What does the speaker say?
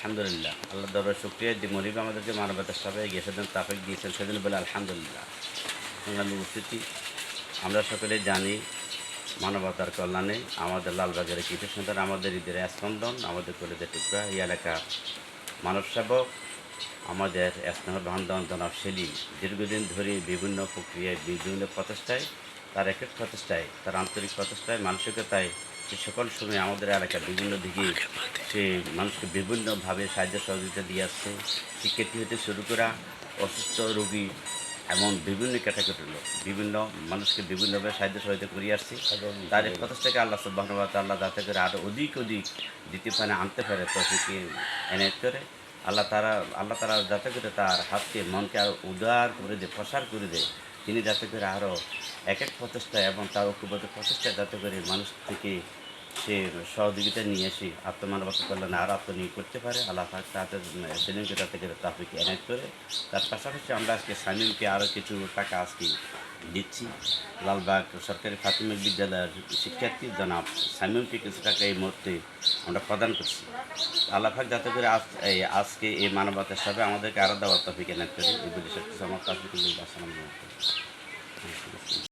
আলহামদুলিল্লাহ। আল্লাহ দরবার শুক্রিয়া যে মনিব আমাদেরকে মানবতার সবাই সেদিন তাফেক দিয়েছেন সেদিন বলে আলহামদুলিল্লাহ। সংগ্রামী উপস্থিতি, আমরা সকলে জানি মানবতার কল্যাণে আমাদের লালবাগের কৃষি সন্তান আমাদের ঈদের স্পন্দন, আমাদের কলেজের টুকরা, এই এলাকা মানব সেবক আমাদের স্নেহ বান্ধব জনাব সেলিম, দীর্ঘদিন ধরে বিভিন্ন প্রক্রিয়ায়, বিভিন্ন প্রচেষ্টায়, তার এক প্রচেষ্টায়, তার আন্তরিক প্রচেষ্টায়, মানসিকতায় সে সকল সময় আমাদের এলাকার বিভিন্ন দিকে সে মানুষকে বিভিন্নভাবে সাহায্য সহযোগিতা দিয়ে আসছে শিক্ষার্থী হতে শুরু করা অসুস্থ রোগী এমন বিভিন্ন ক্যাটাগরির লোক, বিভিন্ন মানুষকে বিভিন্নভাবে সাহায্য সহযোগিতা করে আসছে। তার এই প্রচেষ্টাকে আল্লাহ সুবাহনবাদ আল্লাহ যাতে করে আরও অধিক অধিক দ্বিতীয় পানে আনতে পারে তফিকে এনায়ত করে। আল্লাহ তারা আল্লাহ তারা যাতে করে তার হাতকে, মনকে আরও উদার করে দেয়, প্রসার করে দেয়। তিনি যাতে করে আরও এক এক প্রচেষ্টা এবং তার ঐক্যবদ্ধ প্রচেষ্টা যাতে করে মানুষ থেকে সে সহযোগিতা নিয়ে এসে আত্মমানবতা কল্যাণে আরও আত্মনিয়োগ করতে পারে। আল্লাহ তাদের সেলিমকে করে তাফিকে এনায়ত করে। তার পাশাপাশি আমরা আজকে সামিমকে আরও কিছু টাকা আজকে দিচ্ছি। লালবাগ সরকারি প্রাথমিক বিদ্যালয়ের শিক্ষার্থী জনাব সামিমকে কিছু টাকা এই মুহূর্তে আমরা প্রদান করছি। আল্লাহ পাক যাতে করে আজ, এই, আজকে এই মানবতার সাথে আমাদেরকে আরও দেওয়ার তফিক এনায়ত করে। এই বলে সত্যি আমার আলাইকুম।